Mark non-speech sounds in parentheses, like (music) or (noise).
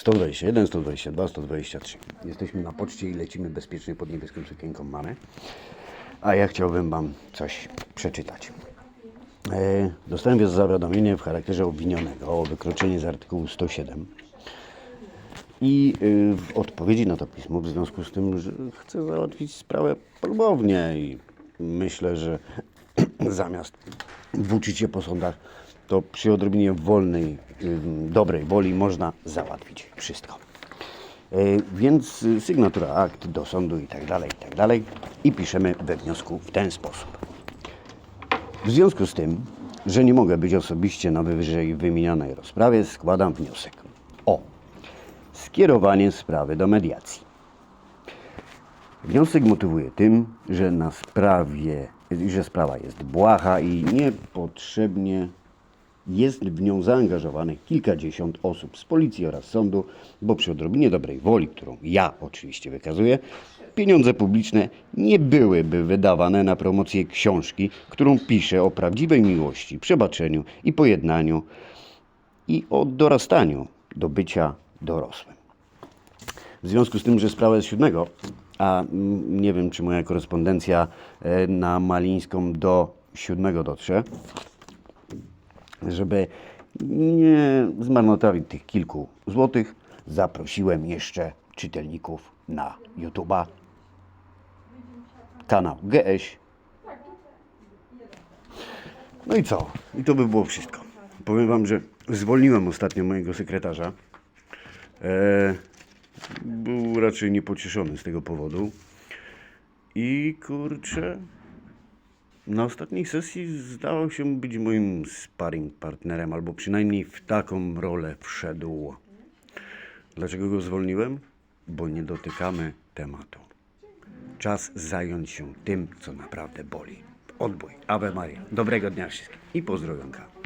121, 122, 123. Jesteśmy na poczcie i lecimy bezpiecznie pod niebieską sukienką mamy. A ja chciałbym Wam coś przeczytać. E, Dostałem więc zawiadomienie w charakterze obwinionego o wykroczenie z artykułu 107. I y, w odpowiedzi na to pismo, w związku z tym, że chcę załatwić sprawę polubownie i myślę, że (clears throat) zamiast włóczyć się po sądach, to przy odrobinie wolnej, y, dobrej woli można załatwić wszystko. Y, Więc y, sygnatura akt do sądu i tak dalej, i tak dalej. I piszemy we wniosku w ten sposób. W związku z tym, że nie mogę być osobiście na wyżej wymienionej rozprawie, składam wniosek o skierowanie sprawy do mediacji. Wniosek motywuje tym, że na sprawie, że sprawa jest błaha i niepotrzebnie jest w nią zaangażowanych kilkadziesiąt osób z policji oraz sądu, bo przy odrobinie dobrej woli, którą ja oczywiście wykazuję, pieniądze publiczne nie byłyby wydawane na promocję książki, którą piszę o prawdziwej miłości, przebaczeniu i pojednaniu i o dorastaniu do bycia dorosłym. W związku z tym, że sprawa jest siódmego, a nie wiem, czy moja korespondencja e, na Malińską do siódmego dotrze, żeby nie zmarnotrawić tych kilku złotych, zaprosiłem jeszcze czytelników na YouTube'a, kanał GS. No i co? I to by było wszystko. Powiem Wam, że zwolniłem ostatnio mojego sekretarza. E, raczej niepocieszony z tego powodu. I kurczę, na ostatniej sesji zdawał się być moim sparring partnerem, albo przynajmniej w taką rolę wszedł. Dlaczego go zwolniłem? Bo nie dotykamy tematu. Czas zająć się tym, co naprawdę boli. Odbój. Ave Maria. Dobrego dnia wszystkim i pozdrowionka.